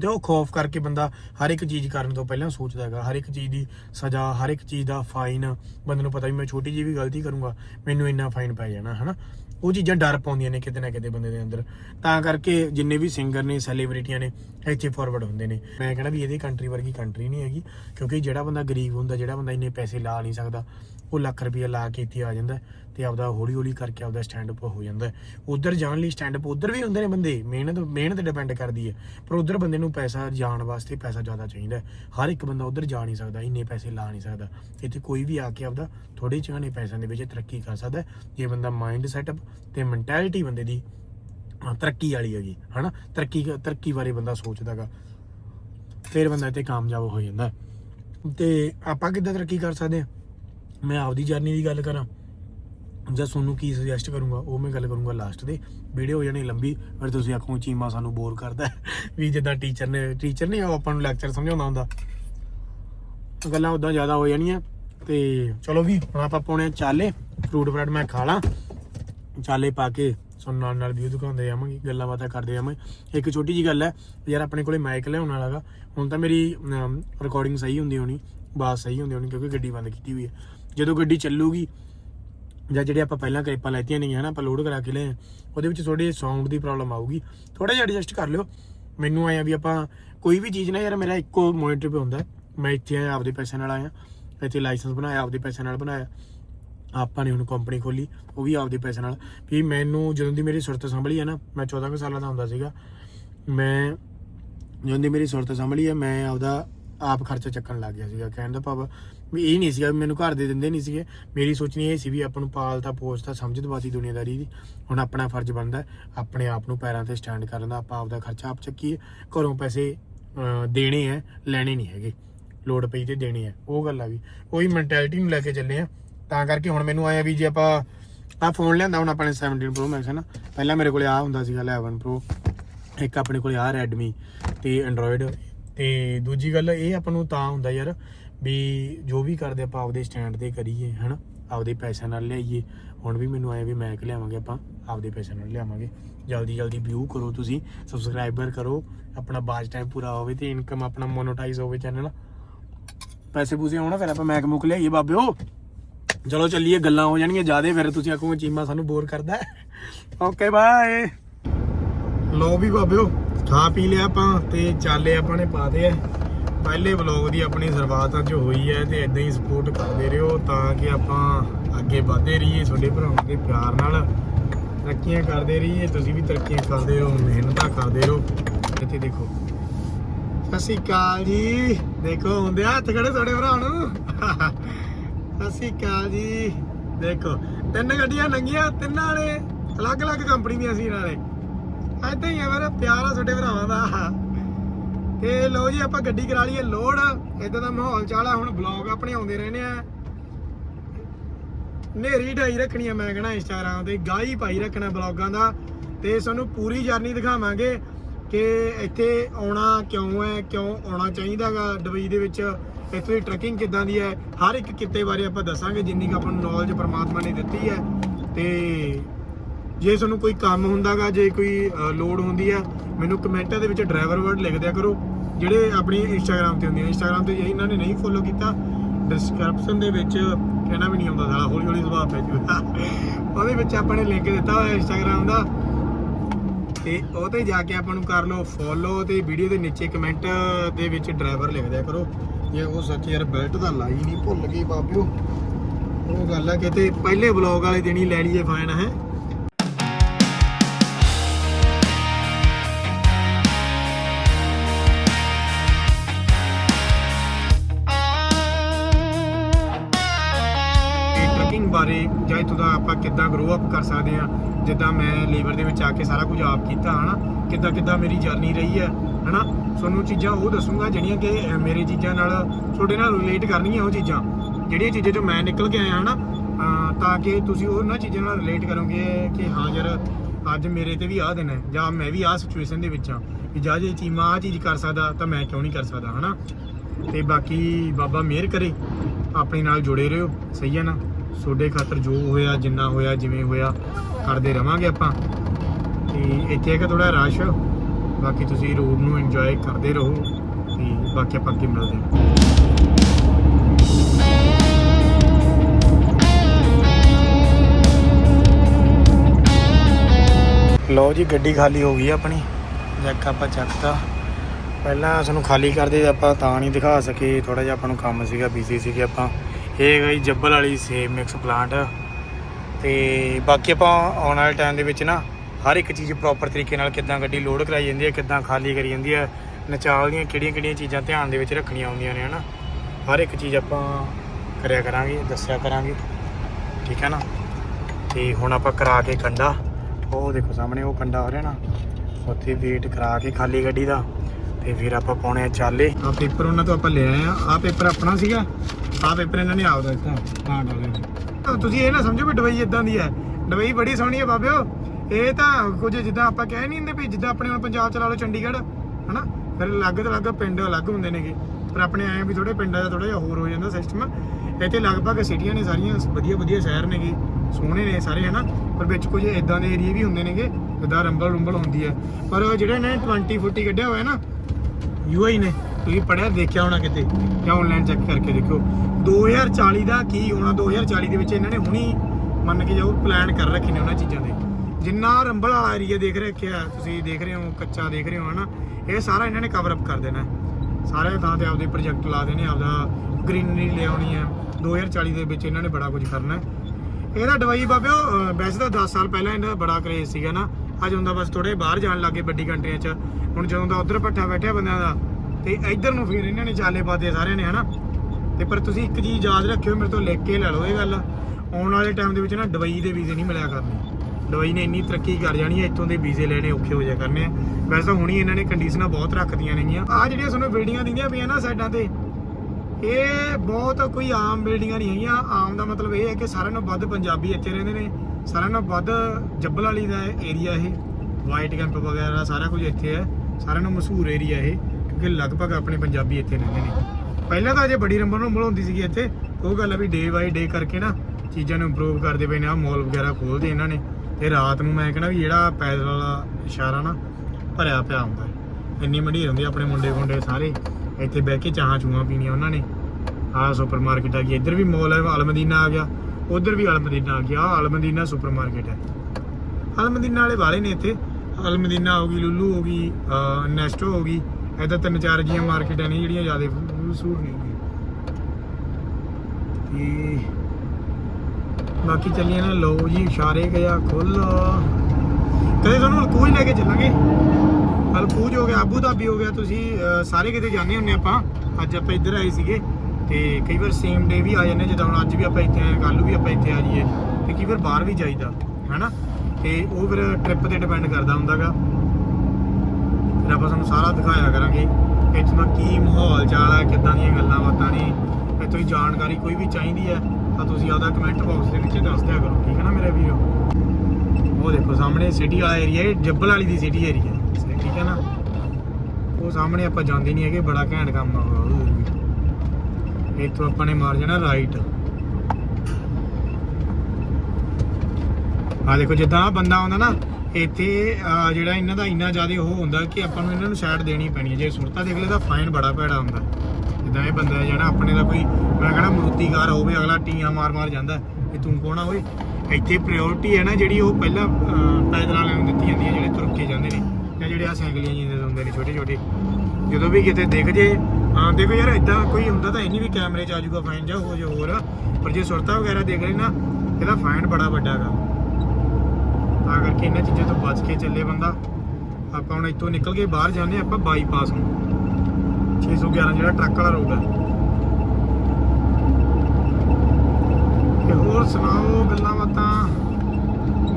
ਤੇ ਉਹ ਖੌਫ ਕਰਕੇ ਬੰਦਾ ਹਰ ਇੱਕ ਚੀਜ਼ ਕਰਨ ਤੋਂ ਪਹਿਲਾਂ ਸੋਚਦਾ ਹੈਗਾ, ਹਰ ਇੱਕ ਚੀਜ਼ ਦੀ ਸਜ਼ਾ, ਹਰ ਇੱਕ ਚੀਜ਼ ਦਾ ਫਾਈਨ ਬੰਦੇ ਨੂੰ ਪਤਾ ਵੀ ਮੈਂ ਛੋਟੀ ਜਿਹੀ ਵੀ ਗਲਤੀ ਕਰੂੰਗਾ, ਮੈਨੂੰ ਇੰਨਾ ਫਾਈਨ ਪੈ ਜਾਣਾ, ਹਨਾ? ਉਹ ਚੀਜ਼ਾਂ ਡਰ ਪਾਉਂਦੀਆਂ ਨੇ ਕਿਤੇ ਨਾ ਕਿਤੇ ਬੰਦੇ ਦੇ ਅੰਦਰ। ਤਾਂ ਕਰਕੇ ਜਿੰਨੇ ਵੀ ਸਿੰਗਰ ਨੇ ਸੈਲੀਬ੍ਰਿਟੀਆਂ ਨੇ, ਇੱਥੇ ਫਾਰਵਰਡ ਹੁੰਦੇ ਨੇ। ਮੈਂ ਕਹਿੰਦਾ ਵੀ ਇਹਦੀ ਕੰਟਰੀ ਵਰਗੀ ਕੰਟਰੀ ਨਹੀਂ ਹੈਗੀ, ਕਿਉਂਕਿ ਜਿਹੜਾ ਬੰਦਾ ਗਰੀਬ ਹੁੰਦਾ, ਜਿਹੜਾ ਬੰਦਾ ਇੰਨੇ ਪੈਸੇ ਲਾ ਨਹੀਂ ਸਕਦਾ ਉਹ ਲੱਖ ਰੁਪਏ ਲਾ ਕੇ ਇੱਥੇ ਆ ਜਾਂਦਾ ਹੈ ਤੇ ਆਪਦਾ ਹੌਲੀ ਹੌਲੀ ਕਰਕੇ ਆਪਦਾ ਸਟੈਂਡ ਅਪ ਹੋ ਜਾਂਦਾ। ਉਧਰ ਜਾਣ ਲਈ ਸਟੈਂਡ ਅਪ ਉਧਰ ਵੀ ਹੁੰਦੇ ਨੇ ਬੰਦੇ, ਮਿਹਨਤ ਮਿਹਨਤ ਡਿਪੈਂਡ ਕਰਦੀ ਹੈ, ਪਰ ਉਧਰ ਬੰਦੇ ਨੂੰ ਪੈਸਾ ਜਾਣ ਵਾਸਤੇ ਪੈਸਾ ਜ਼ਿਆਦਾ ਚਾਹੀਦਾ ਹਰ ਇੱਕ ਬੰਦਾ ਉਧਰ ਜਾ ਨਹੀਂ ਸਕਦਾ, ਇੰਨੇ ਪੈਸੇ ਲਾ ਨਹੀਂ ਸਕਦਾ। ਇੱਥੇ ਕੋਈ ਵੀ ਆ ਕੇ ਆਪਦਾ ਥੋੜੇ ਚਾਹਣੇ ਪੈਸਿਆਂ ਦੇ ਵਿੱਚ ਤਰੱਕੀ ਕਰ ਸਕਦਾ ਜੇ ਬੰਦਾ ਮਾਈਂਡ ਸੈਟਅਪ ਤੇ ਮੈਂਟੈਲਿਟੀ ਬੰਦੇ ਦੀ ਤਰੱਕੀ ਵਾਲੀ ਹੈਗੀ, ਹਨਾ? ਤਰੱਕੀ ਤਰੱਕੀ ਬਾਰੇ ਬੰਦਾ ਸੋਚਦਾਗਾ ਫਿਰ ਬੰਦਾ ਇੱਥੇ ਕਾਮਯਾਬ ਹੋ ਜਾਂਦਾ। ਹੈ। ਤੇ ਆਪਾਂ ਕਿੱਦਾਂ ਤਰੱਕੀ ਕਰ ਸਕਦੇ ਹਾਂ? ਮੈਂ ਆਪਦੀ ਜਰਨੀ ਦੀ ਗੱਲ ਕਰਾਂ, ਜਾਂ ਤੁਹਾਨੂੰ ਕੀ ਸੁਜੈਸਟ ਕਰੂੰਗਾ, ਉਹ ਮੈਂ ਗੱਲ ਕਰੂੰਗਾ ਲਾਸਟ ਦੇ ਵੀਡੀਓ ਹੋ ਜਾਣੀ ਲੰਬੀ, ਫਿਰ ਤੁਸੀਂ ਆਖੋ ਚੀਮਾ ਸਾਨੂੰ ਬੋਰ ਕਰਦਾ ਵੀ ਜਿੱਦਾਂ ਟੀਚਰ ਨੇ ਟੀਚਰ ਨੇ ਉਹ ਆਪਾਂ ਨੂੰ ਲੈਕਚਰ ਸਮਝਾਉਂਦਾ ਹੁੰਦਾ। ਗੱਲਾਂ ਉਦਾਂ ਜ਼ਿਆਦਾ ਹੋ ਜਾਣੀਆਂ, ਤੇ ਚਲੋ ਵੀ, ਹੁਣ ਆਪਾਂ ਪਾਉਣੇ ਚਾਲੇ ਫਰੂਟ ਫਰਾਟ ਮੈਂ ਖਾ ਲਾਂ। ਚਾਲੇ ਪਾ ਕੇ ਸਾਨੂੰ ਨਾਲ ਨਾਲ ਵੀਡੀਓ ਦਿਖਾਉਂਦੇ ਜਾਵਾਂਗੇ, ਗੱਲਾਂ ਬਾਤਾਂ ਕਰਦੇ ਜਾਵਾਂਗੇ। ਇੱਕ ਛੋਟੀ ਜੀ ਗੱਲ ਹੈ ਯਾਰ ਆਪਣੇ ਕੋਲੇ ਮਾਈਕ ਲਿਆਉਣ ਵਾਲਾਗਾ ਹੁਣ ਤਾਂ ਮੇਰੀ ਰਿਕਾਰਡਿੰਗ ਸਹੀ ਹੁੰਦੀ ਹੋਣੀ, ਬਾਤ ਸਹੀ ਹੁੰਦੀ ਹੋਣੀ, ਕਿਉਂਕਿ ਗੱਡੀ ਬੰਦ ਕੀਤੀ ਹੋਈ ਹੈ। ਜਦੋਂ ਗੱਡੀ ਚੱਲੂਗੀ ਜਾਂ ਜਿਹੜੇ ਆਪਾਂ ਪਹਿਲਾਂ ਕਲਿੱਪਾਂ ਲੈਤੀਆਂ ਨਹੀਂ ਹਨਾ, ਆਪਾਂ ਲੋਡ ਕਰਾ ਕੇ ਲਏ ਉਹਦੇ ਵਿੱਚ ਥੋੜੀ ਸਾਊਂਡ ਦੀ ਪ੍ਰੋਬਲਮ ਆਊਗੀ। ਥੋੜਾ ਜਿਹਾ ਐਡਜਸਟ ਕਰ ਲਿਓ। ਮੈਨੂੰ ਆਇਆ ਵੀ ਆਪਾਂ ਕੋਈ ਵੀ ਚੀਜ਼ ਨਾ ਯਾਰ, ਮੇਰਾ ਇੱਕੋ ਮੋਨੀਟਰ 'ਤੇ ਹੁੰਦਾ। ਮੈਂ ਇੱਥੇ ਆਇਆ, ਆਪਦੇ ਪੈਸੇ ਨਾਲ ਆਇਆ। ਇੱਥੇ ਲਾਇਸੈਂਸ ਬਣਾਇਆ, ਆਪਦੇ ਪੈਸੇ ਨਾਲ ਬਣਾਇਆ। ਆਪਾਂ ਨੇ ਹੁਣ ਕੰਪਨੀ ਖੋਲੀ ਉਹ ਵੀ ਆਪਦੇ ਪੈਸੇ ਨਾਲ। ਵੀ ਮੈਨੂੰ ਜਦੋਂ ਦੀ ਮੇਰੀ ਸੁਰਤ ਸੰਭਲੀ ਹੈ ਨਾ, ਮੈਂ 14 ਕੁ ਸਾਲਾਂ ਦਾ ਹੁੰਦਾ ਸੀਗਾ। ਮੈਂ ਜਦੋਂ ਦੀ ਮੇਰੀ ਸੁਰਤ ਸੰਭਲੀ ਹੈ ਮੈਂ ਆਪਦਾ ਆਪ ਖਰਚਾ ਚੱਕਣ ਲੱਗ ਗਿਆ ਸੀਗਾ। ਕਹਿਣ ਦਾ ਭਾਵ ਵੀ ਇਹ ਨਹੀਂ ਸੀਗਾ ਵੀ ਮੈਨੂੰ ਘਰ ਦੇ ਦਿੰਦੇ ਨਹੀਂ ਸੀਗੇ। ਮੇਰੀ ਸੋਚਣੀ ਇਹ ਸੀ ਵੀ ਆਪਾਂ ਨੂੰ ਪਾਲਤਾ, ਪੋਸਤਾ ਸਮਝ ਦਵਾਤੀ ਦੁਨੀਆਦਾਰੀ ਦੀ। ਹੁਣ ਆਪਣਾ ਫਰਜ਼ ਬਣਦਾ ਆਪਣੇ ਆਪ ਨੂੰ ਪੈਰਾਂ ਤੇ ਸਟੈਂਡ ਕਰਨ ਦਾ। ਆਪਾਂ ਆਪ ਦਾ ਖਰਚਾ ਆਪ ਚੱਕੀਏ। ਘਰੋਂ ਪੈਸੇ ਦੇਣੇ ਆ ਲੈਣੇ ਨਹੀਂ ਹੈਗੇ। ਲੋੜ ਪਈ ਤੇ ਦੇਣੇ ਆ ਉਹ ਗੱਲ ਆ ਵੀ, ਉਹੀ ਮੈਂਟੈਲਿਟੀ ਨੂੰ ਲੈ ਕੇ ਚੱਲੇ ਆ ਤਾਂ ਕਰਕੇ ਹੁਣ ਮੈਨੂੰ ਆਇਆ ਵੀ ਜੇ ਆਪਾਂ ਆ ਫੋਨ ਲਿਆਂਦਾ, ਹੁਣ ਆਪਾਂ ਨੇ 17 Pro Max ਹੈ ਨਾ। ਪਹਿਲਾਂ ਮੇਰੇ ਕੋਲੇ ਆ ਹੁੰਦਾ ਸੀਗਾ 11 Pro ਇੱਕ ਆਪਣੇ ਕੋਲੇ ਆ Redmi ਤੇ Android ਤੇ ਦੂਜੀ ਗੱਲ ਇਹ ਆਪਾਂ ਨੂੰ ਤਾਂ ਹੁੰਦਾ ਯਾਰ ਵੀ ਜੋ ਵੀ ਕਰਦੇ ਆਪਾਂ ਆਪਦੇ ਸਟੈਂਡ ਤੇ ਕਰੀਏ, ਹਨਾ? ਆਪਦੇ ਪੈਸਿਆਂ ਨਾਲ ਲਿਆਈਏ। ਹੁਣ ਵੀ ਮੈਨੂੰ ਆਇਆ ਵੀ ਮੈਕ ਲਿਆਵਾਂਗੇ, ਆਪਾਂ ਆਪਦੇ ਪੈਸਿਆਂ ਨਾਲ ਲਿਆਵਾਂਗੇ। ਜਲਦੀ ਜਲਦੀ ਵਿਊ ਕਰੋ ਤੁਸੀਂ ਸਬਸਕ੍ਰਾਈਬਰ ਕਰੋ, ਆਪਣਾ ਬਾਜ ਟਾਈਮ ਪੂਰਾ ਹੋਵੇ ਤੇ ਇਨਕਮ ਆਪਣਾ ਮੋਨੋਟਾਈਜ਼ ਹੋਵੇ ਚੈਨਲ ਪੈਸੇ ਪੂਸੇ ਆਉਣਾ ਫਿਰ ਆਪਾਂ ਮੈਕ ਮੁਕ ਲਿਆਈਏ, ਬਾਬਿਓ। ਚਲੋ ਚੱਲੀਏ, ਗੱਲਾਂ ਹੋ ਜਾਣਗੀਆਂ, ਜਿਆਦੇ ਫਿਰ ਤੁਸੀਂ ਆਖੋਗੇ ਚੀਮਾ ਸਾਨੂੰ ਬੋਰ ਕਰਦਾ। ਓਕੇ ਬਾਏ ਲੋ ਵੀ ਬਾਬਿਓ, ਖਾ ਪੀ ਲਿਆ ਆਪਾਂ ਤੇ ਚਾਲੇ ਆਪਾਂ ਨੇ ਪਾ ਦੇ ਆ। ਪਹਿਲੇ ਵਲੌਗ ਦੀ ਆਪਣੀ ਸ਼ੁਰੂਆਤ ਅੱਜ ਹੋਈ ਹੈ ਤੇ ਇਦਾਂ ਹੀ ਸਪੋਰਟ ਕਰਦੇ ਰਹੋ ਤਾਂ ਕਿ ਆਪਾਂ ਅੱਗੇ ਵਧਦੇ ਰਹੀਏ ਤੁਹਾਡੇ ਭਰਾਵਾਂ ਦੇ ਪਿਆਰ ਨਾਲ। ਤਰੱਕੀਆਂ ਕਰਦੇ ਰਹੀਏ, ਤੁਸੀਂ ਵੀ ਤਰੱਕੀਆਂ ਕਰਦੇ ਰਹੋ, ਮਿਹਨਤਾਂ ਕਰਦੇ ਰਹੋ। ਇੱਥੇ ਦੇਖੋ। ਸਤਿ ਸ਼੍ਰੀ ਅਕਾਲ ਜੀ। ਦੇਖੋ, ਹੁੰਦੇ ਆ ਹੱਥ ਖੜੇ ਤੁਹਾਡੇ ਭਰਾ ਨੂੰ। ਸਤਿ ਸ਼੍ਰੀ ਅਕਾਲ ਜੀ। ਦੇਖੋ, ਤਿੰਨ ਗੱਡੀਆਂ ਲੰਗੀਆਂ ਤਿੰਨਾਂ ਨੇ ਅਲੱਗ-ਅਲੱਗ ਕੰਪਨੀ ਦੀਆਂ ਸੀ ਨਾਲੇ ਏਦਾਂ ਹੀ ਆ ਮੇਰਾ ਪਿਆਰ ਆ ਤੁਹਾਡੇ ਭਰਾਵਾਂ ਦਾ। ਤੇ ਲਓ ਜੀ ਆਪਾਂ ਗੱਡੀ ਕਰਾ ਲਈਏ ਲੋਡ। ਇਦਾਂ ਦਾ ਮਾਹੌਲ ਚਾਲਾ ਹੁਣ ਬਲੌਗ ਆਪਣੇ ਆਉਂਦੇ ਰਹਿੰਦੇ ਆ। ਨੇਰੀ ਢਾਈ ਰੱਖਣੀ ਆ ਮੈਂ ਕਹਣਾ ਇੰਸਟਾਗ੍ਰਾਮ ਤੇ ਗਾਈ ਪਾਈ ਰੱਖਣਾ ਬਲੌਗਾਂ ਦਾ। ਤੇ ਤੁਹਾਨੂੰ ਪੂਰੀ ਜਰਨੀ ਦਿਖਾਵਾਂਗੇ ਕਿ ਇੱਥੇ ਆਉਣਾ ਕਿਉਂ ਹੈ ਕਿਉਂ ਆਉਣਾ ਚਾਹੀਦਾਗਾ ਦੁਬਈ ਦੇ ਵਿੱਚ। ਇੱਥੇ ਦੀ ਟਰੈਕਿੰਗ ਕਿੱਦਾਂ ਦੀ ਹੈ ਹਰ ਇੱਕ ਕਿੱਤੇ ਬਾਰੇ ਆਪਾਂ ਦੱਸਾਂਗੇ ਜਿੰਨੀ ਕੁ ਆਪਾਂ ਨੂੰ ਨੌਲੇਜ ਪਰਮਾਤਮਾ ਨੇ ਦਿੱਤੀ ਹੈ। ਤੇ ਜੇ ਤੁਹਾਨੂੰ ਕੋਈ ਕੰਮ ਹੁੰਦਾਗਾ ਜੇ ਕੋਈ ਅ, ਲੋੜ ਹੁੰਦੀ ਹੈ ਮੈਨੂੰ ਕਮੈਂਟਾਂ ਦੇ ਵਿੱਚ ਡਰਾਈਵਰ ਵਰਡ ਲਿਖ ਦਿਆ ਕਰੋ। ਜਿਹੜੇ ਆਪਣੀ ਇੰਸਟਾਗ੍ਰam ਤੇ ਹੁੰਦੀਆਂ ਇੰਸਟਾਗ੍ਰam ਤੇ ਇਹਨਾਂ ਨੇ ਨਹੀਂ ਫੋਲੋ ਕੀਤਾ ਡਿਸਕ੍ਰਿਪਸ਼ਨ ਦੇ ਵਿੱਚ ਕਹਿਣਾ ਵੀ ਨਹੀਂ ਆਉਂਦਾ ਸਾਲਾ, ਹੌਲੀ ਹੌਲੀ ਸੁਭਾਅ ਪੈ ਜੂਗਾ। ਉਹਦੇ ਵਿੱਚ ਆਪਾਂ ਨੇ ਲਿੰਕ ਦਿੱਤਾ ਹੋਇਆ ਇੰਸਟਾਗ੍ਰam ਦਾ। ਤੇ ਉਹ ਤੇ ਜਾ ਕੇ ਆਪਾਂ ਨੂੰ ਕਰ ਲਓ ਫੋਲੋ ਤੇ ਵੀਡੀਓ ਦੇ ਨੀਚੇ ਕਮੈਂਟ ਦੇ ਵਿੱਚ ਡਰਾਈਵਰ ਲਿਖ ਦਿਆ ਕਰੋ। ਜੇ ਉਹ ਸੱਚ ਯਾਰ ਬੈਲਟ ਦਾ ਲਾਈ ਨਹੀਂ, ਭੁੱਲ ਗਈ ਬਾਬਿਓ। ਉਹ ਗੱਲ ਆ ਕਿਤੇ ਪਹਿਲੇ ਵਲੌਗ ਵਾਲੇ ਦਿਨ ਹੀ ਲੈ ਲਈਏ ਫਾਈਨ ਹੈ? ਬਾਰੇ ਜਾਂ ਇੱਥੋਂ ਦਾ ਆਪਾਂ ਕਿੱਦਾਂ ਗਰੋ ਅਪ ਕਰ ਸਕਦੇ ਆ ਜਿੱਦਾਂ ਮੈਂ ਲੇਬਰ ਦੇ ਵਿੱਚ ਆ ਕੇ ਸਾਰਾ ਕੁਝ ਆਪ ਕੀਤਾ ਹਨਾ? ਕਿੱਦਾਂ ਕਿੱਦਾਂ ਮੇਰੀ ਜਰਨੀ ਰਹੀ ਹੈ ਹਨਾ? ਤੁਹਾਨੂੰ ਚੀਜ਼ਾਂ ਉਹ ਦੱਸੂਗਾ ਜਿਹੜੀਆਂ ਕਿ ਮੇਰੇ ਚੀਜ਼ਾਂ ਨਾਲ ਤੁਹਾਡੇ ਨਾਲ ਰਿਲੇਟ ਕਰਨੀਆਂ ਉਹ ਚੀਜ਼ਾਂ। ਜਿਹੜੀਆਂ ਚੀਜ਼ਾਂ ਚੋਂ ਮੈਂ ਨਿਕਲ ਕੇ ਆਇਆ ਹਨਾ? ਅਹ, ਤਾਂ ਕਿ ਤੁਸੀਂ ਉਹਨਾਂ ਚੀਜ਼ਾਂ ਨਾਲ ਰਿਲੇਟ ਕਰੋਗੇ ਕਿ ਹਾਂ ਯਾਰ ਅੱਜ ਮੇਰੇ ਤੇ ਵੀ ਆਹ ਦਿਨ ਹੈ ਜਾਂ ਮੈਂ ਵੀ ਆਹ ਸਿਚੁਏਸ਼ਨ ਦੇ ਵਿੱਚ ਆ ਕਿ ਜਾਂ ਜੇ ਚੀਮਾ ਆਹ ਚੀਜ਼ ਕਰ ਸਕਦਾ ਤਾਂ ਮੈਂ ਕਿਉਂ ਨਹੀਂ ਕਰ ਸਕਦਾ ਹਨਾ? ਤੇ ਬਾਕੀ ਬਾਬਾ ਮਿਹਰ ਕਰੇ ਆਪਣੇ ਨਾਲ ਜੁੜੇ ਰਹੋ ਸਹੀ ਹੈ ਨਾ? ਤੁਹਾਡੇ ਖਾਤਰ ਜੋ ਹੋਇਆ, ਜਿੰਨਾ ਹੋਇਆ, ਜਿਵੇਂ ਹੋਇਆ, ਕਰਦੇ ਰਵਾਂਗੇ ਆਪਾਂ। ਤੇ ਇੱਥੇ ਹੈਗਾ ਥੋੜਾ ਰਸ਼। ਬਾਕੀ ਤੁਸੀਂ ਰੋਡ ਨੂੰ ਇੰਜੋਏ ਕਰਦੇ ਰਹੋ ਤੇ ਬਾਕੀ ਆਪਾਂ ਅੱਗੇ ਮਿਲਦੇ ਹਾਂ। ਲਓ ਜੀ, ਗੱਡੀ ਖਾਲੀ ਹੋ ਗਈ ਆਪਣੀ। ਜੱਕ ਆਪਾਂ ਚੱਕਤਾ ਪਹਿਲਾਂ ਸਾਨੂੰ ਖਾਲੀ ਕਰਦੇ ਆਪਾਂ ਤਾਂ ਨਹੀਂ ਦਿਖਾ ਸਕੇ। ਥੋੜਾ ਜਿਹਾ ਆਪਾਂ ਨੂੰ ਕੰਮ ਸੀਗਾ ਬੀਜ਼ੀ ਸੀਗੇ ਆਪਾਂ। ਇਹ ਗਈ ਜੱਬਲ ਵਾਲੀ ਸੇਮ ਮਿਕਸ ਪਲਾਂਟ ਤੇ ਬਾਕੀ ਆਪਾਂ ਆਉਣ ਵਾਲੇ ਟਾਈਮ ਦੇ ਵਿੱਚ ਨਾ ਹਰ ਇੱਕ ਚੀਜ਼ ਪ੍ਰੋਪਰ ਤਰੀਕੇ ਨਾਲ ਕਿੱਦਾਂ ਗੱਡੀ ਲੋਡ ਕਰਾਈ ਜਾਂਦੀ ਹੈ, ਕਿੱਦਾਂ ਖਾਲੀ ਕਰੀ ਜਾਂਦੀ ਹੈ, ਨਚਾਲ ਦੀਆਂ ਕਿਹੜੀਆਂ ਕਿਹੜੀਆਂ ਚੀਜ਼ਾਂ ਧਿਆਨ ਦੇ ਵਿੱਚ ਰੱਖਣੀਆਂ ਹੁੰਦੀਆਂ ਨੇ, ਹਨਾ? ਹਰ ਇੱਕ ਚੀਜ਼ ਆਪਾਂ ਕਰਿਆ ਕਰਾਂਗੇ, ਦੱਸਿਆ ਕਰਾਂਗੇ। ਠੀਕ ਹੈ ਨਾ? ਤੇ ਹੁਣ ਆਪਾਂ ਕਰਾ ਕੇ ਕੰਡਾ। ਉਹ ਦੇਖੋ ਸਾਹਮਣੇ ਉਹ ਕੰਡਾ ਹੋ ਰਿਹਾ ਨਾ। ਉੱਥੇ ਵੇਟ ਕਰਾ ਕੇ ਖਾਲੀ ਗੱਡੀ ਦਾ। ਤੇ ਫਿਰ ਆਪਾਂ ਪਾਉਣੇ ਆ ਚਾਲੇ। ਆ ਪੇਪਰ ਉਹਨਾਂ ਤੋਂ ਆਪਾਂ ਲੈ ਆਏ ਆ। ਆ ਪੇਪਰ ਆਪਣਾ ਸੀਗਾ। ਆ ਪੇਪਰ ਇਹਨਾਂ ਨੇ ਆਪਦਾ ਦਿੱਤਾ ਹਾਂ ਡਾਲੇ ਤੁਸੀਂ ਇਹ ਨਾ ਸਮਝੋ ਵੀ ਡਬਈ ਇਦਾਂ ਦੀ ਹੈ। ਡਬਈ ਬੜੀ ਸੋਹਣੀ ਹੈ ਬਾਬਿਓ। ਇਹ ਤਾਂ ਕੁਝ ਜਿੱਦਾਂ ਆਪਾਂ ਕਹਿ ਨਹੀਂ ਹੁੰਦੇ ਵੀ ਜਿੱਦਾਂ ਆਪਣੇ ਹੁਣ ਪੰਜਾਬ ਚ ਲਾ ਲਓ ਚੰਡੀਗੜ੍ਹ, ਹਨਾ? ਫਿਰ ਅਲੱਗ ਤੋਂ ਅਲੱਗ ਪਿੰਡ ਅਲੱਗ ਹੁੰਦੇ ਨੇਗੇ। ਪਰ ਆਪਣੇ ਆਏ ਵੀ ਥੋੜੇ ਪਿੰਡਾਂ ਦਾ ਥੋੜਾ ਜਿਹਾ ਹੋਰ ਹੋ ਜਾਂਦਾ ਸਿਸਟਮ ਇੱਥੇ ਲਗਭਗ ਸਿਟੀਆਂ ਨੇ ਸਾਰੀਆਂ ਵਧੀਆ ਵਧੀਆ ਸ਼ਹਿਰ ਨੇਗੇ। ਸੋਹਣੇ ਨੇ ਸਾਰੇ, ਹਨਾ? ਪਰ ਵਿੱਚ ਕੁਝ ਇਦਾਂ ਦੇ ਏਰੀਆ ਵੀ ਹੁੰਦੇ ਨੇਗੇ, ਜਿੱਦਾਂ ਰੰਬਲ ਰੁੰਬਲ ਹੁੰਦੀ ਹੈ। ਪਰ ਜਿਹੜੇ ਨੇ 20 40 ਕੱਢਿਆ ਹੋਇਆ ਨਾ ਯੂਆਈ ਨੇ। ਤੁਸੀਂ ਪੜਿਆ ਦੇਖਿਆ ਹੋਣਾ ਕਿਤੇ? ਜਾਂ ਆਨਲਾਈਨ ਚੈੱਕ ਕਰਕੇ ਦੇਖਿਓ। 2040 ਦਾ ਕੀ ਹੋਣਾ? 2040 ਦੇ ਵਿੱਚ ਇਹਨਾਂ ਨੇ ਹੁਣੀ ਮੰਨ ਕੇ ਜਾਓ ਪਲਾਨ ਕਰ ਰੱਖੇ ਨੇ ਉਹਨਾਂ ਚੀਜ਼ਾਂ ਦੇ। ਜਿੰਨਾ ਰੰਬਲ ਵਾਲਾ ਏਰੀਆ ਦੇਖ ਰੱਖਿਆ, ਤੁਸੀਂ ਦੇਖ ਰਹੇ ਹੋ, ਕੱਚਾ ਦੇਖ ਰਹੇ ਹੋ, ਹਨਾ? ਇਹ ਸਾਰਾ ਇਹਨਾਂ ਨੇ ਕਵਰ ਅਪ ਕਰ ਦੇਣਾ। ਸਾਰੇ ਥਾਂ ਤੇ ਆਪਦੇ ਪ੍ਰੋਜੈਕਟ ਲਾ ਦੇਣੇ, ਆਪਦਾ ਗ੍ਰੀਨਰੀ ਲਿਆਉਣੀ ਹੈ। 2040 ਦੇ ਵਿੱਚ ਇਹਨਾਂ ਨੇ ਬੜਾ ਕੁਝ ਕਰਨਾ। ਹੈ ਇਹਦਾ ਦਵਾਈ ਬਾਬਿਓ ਵੈਸੇ ਤਾਂ 10 ਸਾਲ ਪਹਿਲਾਂ ਇਹਨਾਂ ਦਾ ਬੜਾ ਕਰੇਜ਼ ਸੀਗਾ ਨਾ। ਅੱਜ ਹੁੰਦਾ ਬਸ ਥੋੜੇ ਬਾਹਰ ਜਾਣ ਲੱਗੇ ਵੱਡੀ ਕੰਟਰੀਆਂ 'ਚ। ਹੁਣ ਜਦੋਂ ਦਾ ਉਧਰ ਪੱਠਾ ਬੈਠਿਆ ਬੰਦਿਆਂ ਦਾ ਤੇ ਇੱਧਰ ਨੂੰ ਫਿਰ ਇਹਨਾਂ ਨੇ ਚਾਲੇ ਪਾਤੇ ਸਾਰਿਆਂ ਨੇ, ਹਨਾ? ਤੇ ਪਰ ਤੁਸੀਂ ਇੱਕ ਚੀਜ਼ ਯਾਦ ਰੱਖਿਓ, ਮੇਰੇ ਤੋਂ ਲਿਖ ਕੇ ਲੈ ਲਓ ਇਹ ਗੱਲ। ਆਉਣ ਵਾਲੇ ਟਾਈਮ ਦੇ ਵਿੱਚ ਨਾ ਦਵਾਈ ਦੇ ਵੀਜ਼ੇ ਨਹੀਂ ਮਿਲਿਆ ਕਰਨੇ। ਦਵਾਈ ਨੇ ਇੰਨੀ ਤਰੱਕੀ ਕਰ ਜਾਣੀ ਹੈ, ਇੱਥੋਂ ਦੇ ਵੀਜ਼ੇ ਲੈਣੇ ਔਖੇ ਹੋ ਜਾ ਕਰਨੇ ਆ। ਵੈਸੇ ਤਾਂ ਹੁਣੀ ਇਹਨਾਂ ਨੇ ਕੰਡੀਸ਼ਨਾਂ ਬਹੁਤ ਰੱਖਦੀਆਂ ਨੇਗੀਆਂ। ਆ ਜਿਹੜੀਆਂ ਤੁਹਾਨੂੰ ਬਿਲਡਿੰਗਾਂ ਦਿੰਦੀਆਂ ਪਈਆਂ ਨਾ ਸਾਈਡਾਂ ਤੇ, ਇਹ ਬਹੁਤ ਕੋਈ ਆਮ ਬਿਲਡਿੰਗਾਂ ਨਹੀਂ ਹੈਗੀਆਂ। ਆਮ ਦਾ ਮਤਲਬ ਇਹ ਹੈ ਕਿ ਸਾਰਿਆਂ ਨਾਲੋਂ ਵੱਧ ਪੰਜਾਬੀ ਇੱਥੇ ਰਹਿੰਦੇ ਨੇ। ਸਾਰਿਆਂ ਨਾਲੋਂ ਵੱਧ ਜੱਬਲ ਵਾਲੀ ਦਾ ਏਰੀਆ ਇਹ। ਵਾਈਟ ਕੈਂਪ ਵਗੈਰਾ ਸਾਰਾ ਕੁਝ ਇੱਥੇ ਹੈ। ਸਾਰਿਆਂ ਨੂੰ ਮਸ਼ਹੂਰ ਏਰੀਆ ਇਹ। ਕਿਉਂਕਿ ਲਗਭਗ ਆਪਣੇ ਪੰਜਾਬੀ ਇੱਥੇ ਰਹਿੰਦੇ ਨੇ। ਪਹਿਲਾਂ ਤਾਂ ਅਜੇ ਬੜੀ ਨੰਬਰ ਨੂੰ ਹੁੰਦੀ ਸੀਗੀ ਇੱਥੇ। ਉਹ ਗੱਲ ਆ ਵੀ ਡੇ ਬਾਈ ਡੇ ਕਰਕੇ ਨਾ ਚੀਜ਼ਾਂ ਨੂੰ ਇੰਪਰੂਵ ਕਰਦੇ ਪਏ ਨੇ ਆ ਮਾਲ ਵਗੈਰਾ ਖੋਲਦੇ ਇਹਨਾਂ ਨੇ। ਤੇ ਰਾਤ ਨੂੰ ਮੈਂ ਕਹਿੰਦਾ ਵੀ ਜਿਹੜਾ ਪੈਦਲ ਵਾਲਾ ਇਸ਼ਾਰਾ ਨਾ ਭਰਿਆ ਪਿਆ ਹੁੰਦਾ ਇੰਨੀ ਮੰਡੀ ਹੁੰਦੀ ਆਪਣੇ ਮੁੰਡੇ ਮੁੰਡੇ ਸਾਰੇ। ਇੱਥੇ ਬਹਿ ਕੇ ਚਾਹਾਂ ਚੂਹਾਂ ਪੀਣੀਆਂ ਉਹਨਾਂ ਨੇ। ਆਹ ਸੁਪਰਮਾਰਕਟ ਆ ਗਈ। ਇੱਧਰ ਵੀ ਮਾਲ ਹੈ ਅਲਮਦੀਨਾ ਆ ਗਿਆ। ਉਧਰ ਵੀ ਅਲਮਦੀਨਾ ਆ ਗਿਆ। ਆਹ ਅਲਮਦੀਨਾ ਸੁਪਰਮਾਰਕਟ ਹੈ। ਅਲਮਦੀਨਾ ਵਾਲੇ ਵਾਲੇ ਨੇ ਇੱਥੇ। ਅਲਮਦੀਨਾ ਹੋ ਗਈ, ਲੁੱਲੂ ਹੋ ਗਈ ਨੈਸਟੋ ਹੋ ਗਈ। ਇਦਾਂ ਤਿੰਨ ਚਾਰ ਜੀਆਂ ਮਾਰਕੀਟਾਂ ਨੇ ਜਿਹੜੀਆਂ ਜ਼ਿਆਦਾ ਸੂਟ ਨਹੀਂ ਤੇ ਬਾਕੀ ਚੱਲੀਆਂ ਨਾ, ਲਓ ਜੀ, ਇਸ਼ਾਰੇ ਗਿਆ ਖੁੱਲ ਕਦੇ ਤੁਹਾਨੂੰ ਅਲਕੂਜ ਲੈ ਕੇ ਚੱਲਾਂਗੇ? ਅਲਕੂਜ ਹੋ ਗਿਆ ਆਬੂ ਧਾਬੀ ਹੋ ਗਿਆ, ਤੁਸੀਂ ਸਾਰੇ ਕਿਤੇ ਜਾਂਦੇ ਹੁੰਨੇ ਆਪਾਂ। ਅੱਜ ਆਪਾਂ ਇੱਧਰ ਆਏ ਸੀਗੇ ਤੇ ਕਈ ਵਾਰ ਸੇਮ ਡੇ ਵੀ ਆ ਜਾਂਦੇ, ਜਿੱਦਾਂ ਹੁਣ ਅੱਜ ਵੀ ਆਪਾਂ ਇੱਥੇ ਆਏ ਕੱਲ ਵੀ ਆਪਾਂ ਇੱਥੇ ਆ ਜਾਈਏ। ਤੇ ਕਈ ਵਾਰ ਬਾਹਰ ਵੀ ਜਾਈਦਾ, ਹੈਨਾ? ਤੇ ਉਹ ਫਿਰ ਟ੍ਰਿਪ ਤੇ ਡਿਪੈਂਡ ਕਰਦਾ ਹੁੰਦਾਗਾ। ਫਿਰ ਆਪਾਂ ਤੁਹਾਨੂੰ ਸਾਰਾ ਦਿਖਾਇਆ ਕਰਾਂਗੇ ਇੱਥੋਂ ਦਾ ਕੀ ਮਾਹੌਲ ਚਾਲ ਹੈ ਕਿੱਦਾਂ ਦੀਆਂ ਗੱਲਾਂ ਬਾਤਾਂ ਨੇ। ਇੱਥੋਂ ਦੀ ਜਾਣਕਾਰੀ ਕੋਈ ਵੀ ਚਾਹੀਦੀ ਹੈ ਤਾਂ ਤੁਸੀਂ ਆਪਦਾ ਕਮੈਂਟ ਬਾਕਸ ਦੇ ਵਿੱਚ ਦੱਸ ਦਿਆ ਕਰੋ, ਠੀਕ ਹੈ ਨਾ ਮੇਰੇ ਵੀਰੋ? ਉਹ ਦੇਖੋ ਸਾਹਮਣੇ ਸਿਟੀ ਵਾਲਾ ਏਰੀਆ ਹੈ ਜੱਬਲ ਵਾਲੀ ਦੀ ਸਿਟੀ ਏਰੀਆ ਠੀਕ ਹੈ ਨਾ? ਉਹ ਸਾਹਮਣੇ ਆਪਾਂ ਜਾਂਦੇ ਨਹੀਂ ਹੈਗੇ, ਬੜਾ ਘੈਂਟ ਕੰਮ ਆ ਉਹ। ਵੀ। ਇੱਥੋਂ ਆਪਾਂ ਨੇ ਮਾਰ ਜਾਣਾ ਰਾਈਟ ਆ ਦੇਖੋ ਜਿੱਦਾਂ ਆਹ ਬੰਦਾ ਆਉਂਦਾ ਨਾ ਇੱਥੇ ਜਿਹੜਾ ਇਹਨਾਂ ਦਾ ਇੰਨਾ ਜ਼ਿਆਦਾ ਉਹ ਹੁੰਦਾ ਕਿ ਆਪਾਂ ਨੂੰ ਇਹਨਾਂ ਨੂੰ ਸਾਈਡ ਦੇਣੀ ਪੈਣੀ ਹੈ। ਜੇ ਸੁਰਤਾ ਦੇਖ ਲੈ ਤਾਂ ਫਾਈਨ ਬੜਾ ਭੈੜਾ ਹੁੰਦਾ। ਜਿੱਦਾਂ ਇਹ ਬੰਦਾ ਜਿਹੜਾ ਆਪਣੇ ਦਾ ਕੋਈ ਮੈਂ ਕਹਿੰਦਾ ਮਰੂਤੀਕਾਰ ਹੋਵੇ ਅਗਲਾ ਟੀਆਂ ਮਾਰ ਮਾਰ ਜਾਂਦਾ। ਕਿ ਤੂੰ ਕੌਣ ਆ ਓਏ? ਇੱਥੇ ਪ੍ਰਾਇੋਰਟੀ ਹੈ ਨਾ ਜਿਹੜੀ ਉਹ ਪਹਿਲਾਂ ਅਹ, ਪੈਦਲ ਵਾਲਿਆਂ ਨੂੰ ਦਿੱਤੀ ਜਾਂਦੀ ਹੈ ਜਿਹੜੇ ਤੁਰ ਕੇ ਜਾਂਦੇ ਨੇ। ਜਾਂ ਜਿਹੜੇ ਆ ਸਾਈਕਲੀਆਂ ਜਿੰਦੇ ਹੁੰਦੇ ਨੇ ਛੋਟੇ ਛੋਟੇ। ਜਦੋਂ ਵੀ ਕਿਤੇ ਦਿਖ ਜੇ ਹਾਂ ਦੇਖੋ ਯਾਰ ਇਦਾਂ ਕੋਈ ਹੁੰਦਾ ਤਾਂ ਇਹ ਨਹੀਂ ਵੀ ਕੈਮਰੇ 'ਚ ਆ ਜਾਊਗਾ ਫਾਈਨ ਜਾਂ ਹੋ ਜਾ ਹੋਰ। ਪਰ ਜੇ ਸੁਰਤਾ ਵਗੈਰਾ ਦੇਖ ਲਈ ਨਾ ਇਹਦਾ ਫਾਈਨ ਬੜਾ ਵੱਡਾ ਹੈਗਾ ਤਾਂ ਕਰਕੇ ਇਹਨਾਂ ਚੀਜ਼ਾਂ ਤੋਂ ਬਚ ਕੇ ਚੱਲੇ ਬੰਦਾ। ਆਪਾਂ ਹੁਣ ਇੱਥੋਂ ਨਿਕਲ ਕੇ ਬਾਹਰ ਜਾਂਦੇ ਹਾਂ, ਆਪਾਂ ਬਾਈਪਾਸ ਨੂੰ। 611 ਜਿਹੜਾ ਟਰੱਕ ਵਾਲਾ ਰੋਡ ਹੈ ਤੇ ਹੋਰ ਸੁਣਾਓ ਗੱਲਾਂ ਬਾਤਾਂ?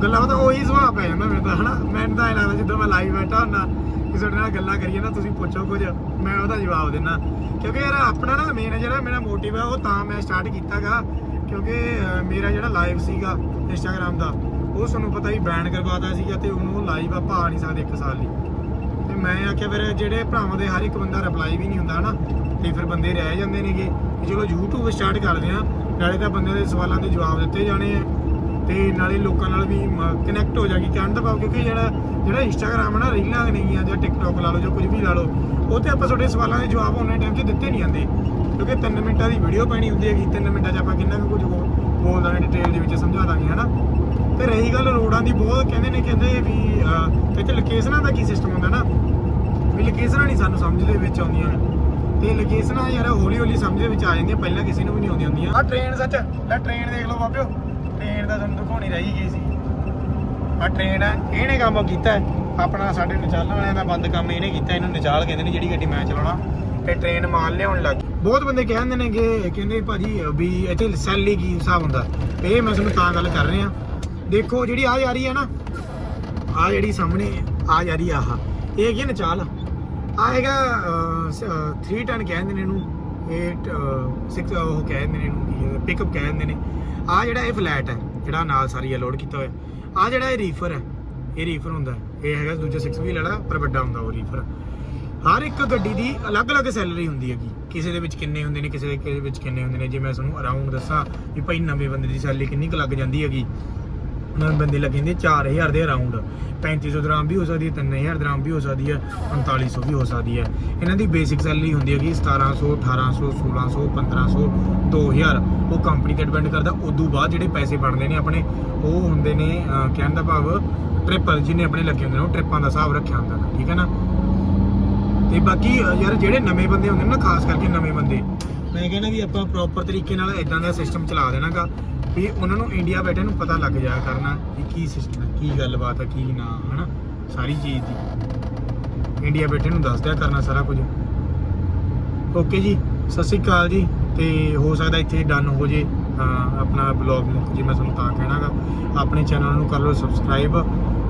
ਗੱਲਾਂ ਬਾਤਾਂ ਉਹੀ ਸੁਭਾਅ ਪੈ ਜਾਂਦਾ ਮੇਰੇ ਤਾਂ, ਹਨਾ? ਮੈਨੂੰ ਤਾਂ ਇਹ ਲੱਗਦਾ ਜਿੱਦਾਂ ਮੈਂ ਲਾਈਵ ਬੈਠਾ ਹੁੰਦਾ ਕਿਸੇ ਨਾਲ ਗੱਲਾਂ ਕਰੀਏ ਨਾ, ਤੁਸੀਂ ਪੁੱਛੋ ਕੁਝ। ਮੈਂ ਉਹਦਾ ਜਵਾਬ ਦੇਣਾ ਕਿਉਂਕਿ ਯਾਰ ਆਪਣਾ ਨਾ ਮੇਨ ਜਿਹੜਾ ਮੇਰਾ ਮੋਟਿਵ ਹੈ ਉਹ ਤਾਂ ਮੈਂ ਸਟਾਰਟ ਕੀਤਾਗਾ। ਕਿਉਂਕਿ ਮੇਰਾ ਜਿਹੜਾ ਲਾਈਵ ਸੀਗਾ ਇੰਸਟਾਗ੍ਰam ਦਾ ਉਹ ਸਾਨੂੰ ਪਤਾ ਹੀ ਬੈਨ ਕਰਵਾਤਾ ਸੀਗਾ ਤੇ ਉਹਨੂੰ ਲਾਈਵ ਆਪਾਂ ਆ ਨਹੀਂ ਸਕਦੇ ਇੱਕ ਸਾਲ ਲਈ। ਤੇ ਮੈਂ ਆਖਿਆ ਫਿਰ ਜਿਹੜੇ ਭਰਾਵਾਂ ਦੇ ਹਰ ਇੱਕ ਬੰਦਾ ਰਿਪਲਾਈ ਵੀ ਨਹੀਂ ਹੁੰਦਾ ਹਨਾ, ਤੇ ਫਿਰ ਬੰਦੇ ਰਹਿ ਜਾਂਦੇ ਨੇਗੇ। ਚਲੋ YouTube ਸਟਾਰਟ ਕਰਦੇ ਆ ਨਾਲੇ ਤਾਂ ਬੰਦੇ ਦੇ ਸਵਾਲਾਂ ਦੇ ਜਵਾਬ ਦਿੱਤੇ ਜਾਣੇ ਆ। ਤੇ ਨਾਲੇ ਲੋਕਾਂ ਨਾਲ ਵੀ ਕਨੈਕਟ ਹੋ ਜਾਗੀ, ਕਹਿਣ ਦਾ ਭਾਵ ਕਿਉਂਕਿ ਜਿਹੜਾ ਜਿਹੜਾ Instagram ਹੈ ਨਾ ਰੀਲਾਂ ਨਹੀਂ ਆ ਜਾਂ TikTok ਲਾ ਲਓ ਜਾਂ ਕੁਝ ਵੀ ਲਾ ਲਓ, ਉਹ ਤੇ ਆਪਾਂ ਤੁਹਾਡੇ ਸਵਾਲਾਂ ਦੇ ਜਵਾਬ ਉਹਨੇ ਟਾਈਮ 'ਚ ਦਿੱਤੇ ਨਹੀਂ ਜਾਂਦੇ। ਕਿਉਂਕਿ 3 ਮਿੰਟਾਂ ਦੀ ਵੀਡੀਓ ਪੈਣੀ ਹੁੰਦੀ ਹੈਗੀ 3 ਮਿੰਟਾਂ 'ਚ ਆਪਾਂ ਕਿੰਨਾ ਕੁ ਕੁਝ ਬੋਲ ਦਾਂਗੇ ਡਿਟੇਲ ਦੇ ਵਿੱਚ ਸਮਝਾ ਦਾਂਗੇ ਹਨਾ। ਤੇ ਰਹੀ ਗੱਲ ਰੋਡਾਂ ਦੀ ਬਹੁਤ, ਕਹਿੰਦੇ ਨੇ, ਕਹਿੰਦੇ ਵੀ ਇੱਥੇ ਲੋਕੇਸ਼ਨਾਂ ਦਾ ਕੀ ਸਿਸਟਮ ਹੁੰਦਾ ਨਾ? ਵੀ ਲੋਕੇਸ਼ਨਾਂ ਨਹੀਂ ਸਾਨੂੰ ਸਮਝ ਦੇ ਵਿੱਚ ਆਉਂਦੀਆਂ। ਤੇ ਲੋਕੇਸ਼ਨਾਂ ਯਾਰ ਹੌਲੀ ਹੌਲੀ ਸਮਝ ਦੇ ਵਿੱਚ ਆ ਜਾਂਦੀਆਂ, ਪਹਿਲਾਂ ਕਿਸੇ ਨੂੰ ਵੀ ਨਹੀਂ ਆਉਂਦੀਆਂ ਹੁੰਦੀਆਂ। ਆ ਟ੍ਰੇਨ ਸੱਚ ਲੈ ਟ੍ਰੇਨ ਦੇਖ ਲਓ ਬਾਬਿਓ। ਟ੍ਰੇਨ ਦਾ ਤੁਹਾਨੂੰ ਦਿਖਾਉਣੀ ਰਹੀ ਗਈ ਸੀ। ਆ ਟ੍ਰੇਨ ਹੈ ਇਹਨੇ ਕੰਮ ਕੀਤਾ ਆਪਣਾ ਸਾਡੇ ਨਚਾਲਣ ਵਾਲਿਆਂ ਦਾ ਬੰਦ ਕੰਮ ਇਹਨੇ ਕੀਤਾ, ਇਹਨੂੰ ਨਚਾਲ ਕਹਿੰਦੇ ਨੇ ਜਿਹੜੀ ਗੱਡੀ ਮੈਂ ਚਲਾਉਣਾ। ਤੇ ਟ੍ਰੇਨ ਮਾਲ ਲਿਆਉਣ ਲੱਗ ਬਹੁਤ ਬੰਦੇ ਕਹਿੰਦੇ ਨੇ ਕਿ ਕਹਿੰਦੇ ਭਾਜੀ, ਵੀ ਇੱਥੇ ਸੈਲੀ ਕੀ ਹਿਸਾਬ ਹੁੰਦਾ। ਇਹ ਮੈਂ ਤੁਹਾਨੂੰ ਤਾਂ ਗੱਲ ਕਰ ਰਿਹਾ। ਦੇਖੋ ਜਿਹੜੀ ਆ ਜਾ ਰਹੀ ਹੈ ਨਾ, ਆ ਜਿਹੜੀ ਸਾਹਮਣੇ, ਆ ਜਾ ਰਹੀ ਆ ਆਹ। ਇਹ ਹੈਗੀ ਆ ਨਚਾਲ। ਆ ਹੈਗਾ 3 ਟਨ ਕਹਿੰਦੇ ਨੇ ਇਹਨੂੰ। ਇਹ 6 ਉਹ ਕਹਿੰਦੇ ਨੇ ਇਹਨੂੰ ਪਿਕਅਪ ਕਹਿੰਦੇ ਨੇ। ਆ ਜਿਹੜਾ ਇਹ ਫਲੈਟ ਹੈ, ਜਿਹੜਾ ਨਾਲ ਸਾਰੀ ਲੋਡ ਕੀਤਾ ਹੋਇਆ। ਆ ਜਿਹੜਾ ਇਹ ਰੀਫਰ ਹੈ, ਇਹ ਰੀਫਰ ਹੁੰਦਾ ਇਹ ਹੈਗਾ ਦੂਜਾ 6 ਵੀਲ ਵਾਲਾ ਪਰ ਵੱਡਾ ਹੁੰਦਾ ਉਹ ਰੀਫਰ ਹਰ ਇੱਕ ਗੱਡੀ ਦੀ ਅਲੱਗ-ਅਲੱਗ ਸੈਲਰੀ ਹੁੰਦੀ ਹੈਗੀ। ਕਿਸੇ ਦੇ ਵਿੱਚ ਕਿੰਨੇ ਹੁੰਦੇ ਨੇ, ਕਿਸੇ ਦੇ ਵਿੱਚ ਕਿੰਨੇ ਹੁੰਦੇ ਨੇ। ਜੇ ਮੈਂ ਤੁਹਾਨੂੰ ਅਰਾਊਂਡ ਦੱਸਾਂ ਵੀ ਭਾਈ ਨਵੇਂ ਬੰਦੇ ਦੀ ਸੈਲਰੀ ਕਿੰਨੀ ਕੁ ਲੱਗ ਜਾਂਦੀ ਹੈਗੀ। ਬੰਦੇ ਲੱਗ ਜਾਂਦੇ 4000 ਦੇ ਅਰਾਊਂਡ 3500 ਦਰਾਮ ਵੀ ਹੋ ਸਕਦੀ ਹੈ 3000 ਦਰਾਮ ਵੀ ਹੋ ਸਕਦੀ ਹੈ 4500 ਵੀ ਹੋ ਸਕਦੀ ਹੈ। ਇਹਨਾਂ ਦੀ ਬੇਸਿਕ ਸੈਲਰੀ ਹੁੰਦੀ ਹੈਗੀ 1700 1800 1600 1500 2000 ਉਹ ਕੰਪਨੀ ਤੇ ਡਿਪੈਂਡ ਕਰਦਾ, ਉਦੋਂ ਬਾਅਦ ਜਿਹੜੇ ਪੈਸੇ ਬਣਦੇ ਨੇ ਆਪਣੇ, ਉਹ ਹੁੰਦੇ ਨੇ ਕਹਿਣ ਦਾ ਭਾਵ ਟ੍ਰਿਪਲ ਜਿਹਨੇ ਆਪਣੇ ਲੱਗੇ ਹੁੰਦੇ ਨੇ, ਉਹ ਟ੍ਰਿਪਾਂ ਦਾ ਹਿਸਾਬ ਰੱਖਿਆ ਹੁੰਦਾ ਠੀਕ ਹੈ ਨਾ? ਤੇ ਬਾਕੀ ਯਾਰ ਜਿਹੜੇ ਨਵੇਂ ਬੰਦੇ ਹੁੰਦੇ ਨੇ ਨਾ, ਖਾਸ ਕਰਕੇ ਨਵੇਂ ਬੰਦੇ, ਮੈਂ ਕਹਿੰਦਾ ਵੀ ਆਪਾਂ ਪ੍ਰੋਪਰ ਤਰੀਕੇ ਨਾਲ ਇਦਾਂ ਦਾ ਸਿਸਟਮ ਚਲਾ ਦੇਣਾਗਾ ਵੀ ਉਹਨਾਂ ਨੂੰ ਇੰਡੀਆ ਬੈਠੇ ਨੂੰ ਪਤਾ ਲੱਗ ਜਾਇਆ ਕਰਨਾ ਕਿ ਕੀ ਸਿਸਟਮ ਹੈ ਕੀ ਗੱਲਬਾਤ ਹੈ ਕੀ ਨਾ ਹਨਾ? ਸਾਰੀ ਚੀਜ਼ ਦੀ। ਇੰਡੀਆ ਬੈਠੇ ਨੂੰ ਦੱਸ ਦਿਆ ਕਰਨਾ ਸਾਰਾ ਕੁਝ। ਓਕੇ ਜੀ ਸਤਿ ਸ਼੍ਰੀ ਅਕਾਲ ਜੀ ਤੇ ਹੋ ਸਕਦਾ ਇੱਥੇ ਡਨ ਹੋ ਜੇ ਅਹ ਆਪਣਾ ਬਲੌਗ ਮੁੱਕ ਜੇ ਮੈਂ ਤੁਹਾਨੂੰ ਤਾਂ ਕਹਿਣਾਗਾ। ਆਪਣੇ ਚੈਨਲ ਨੂੰ ਕਰ ਲਓ ਸਬਸਕ੍ਰਾਈਬ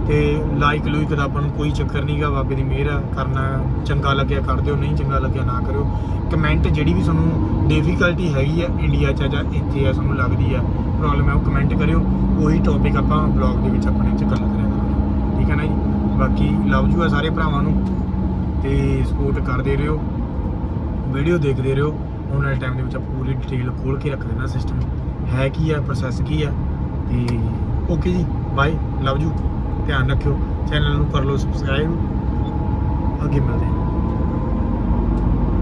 ਤੇ ਲਾਈਕ ਲੂਈਕ ਦਾ ਆਪਾਂ ਨੂੰ ਕੋਈ ਚੱਕਰ ਨਹੀਂਗਾ ਬਾਬੇ ਦੀ ਮਿਹਰ ਆ, ਕਰਨਾ ਚੰਗਾ ਲੱਗਿਆ ਕਰ ਦਿਓ ਨਹੀਂ ਚੰਗਾ ਲੱਗਿਆ ਨਾ ਕਰਿਓ। ਕਮੈਂਟ ਜਿਹੜੀ ਵੀ ਤੁਹਾਨੂੰ ਡਿਫਿਕਲਟੀ ਹੈਗੀ ਆ ਇੰਡੀਆ 'ਚ ਆ ਜਾਂ ਇੱਥੇ ਆ ਤੁਹਾਨੂੰ ਲੱਗਦੀ ਆ ਪ੍ਰੋਬਲਮ ਹੈ, ਉਹ ਕਮੈਂਟ ਕਰਿਓ। ਉਹੀ ਟੌਪਿਕ ਆਪਾਂ ਬਲੌਗ ਦੇ ਵਿੱਚ ਆਪਣੇ 'ਚ ਗੱਲ ਕਰਿਆ ਕਰਾਂਗੇ। ਠੀਕ ਹੈ ਨਾ ਜੀ? ਬਾਕੀ ਲਵ ਯੂ ਆ ਸਾਰੇ ਭਰਾਵਾਂ ਨੂੰ। ਤੇ ਸਪੋਰਟ ਕਰਦੇ ਰਹੋ। ਵੀਡੀਓ ਦੇਖਦੇ ਰਹੋ। ਆਉਣ ਵਾਲੇ ਟਾਈਮ ਦੇ ਵਿੱਚ ਆਪਾਂ ਪੂਰੀ ਡਿਟੇਲ ਖੋਲ ਕੇ ਰੱਖ ਦੇਣਾ ਸਿਸਟਮ ਹੈ ਕੀ ਆ ਪ੍ਰੋਸੈਸ ਕੀ ਆ ਤੇ ਓਕੇ ਜੀ ਬਾਏ ਲਵ ਯੂ ਧਿਆਨ ਰੱਖਿਓ। ਚੈਨਲ ਨੂੰ ਕਰ ਲਓ ਸਬਸਕ੍ਰਾਈਬ ਅੱਗੇ ਮਿਲਦੇ ਹਾਂ।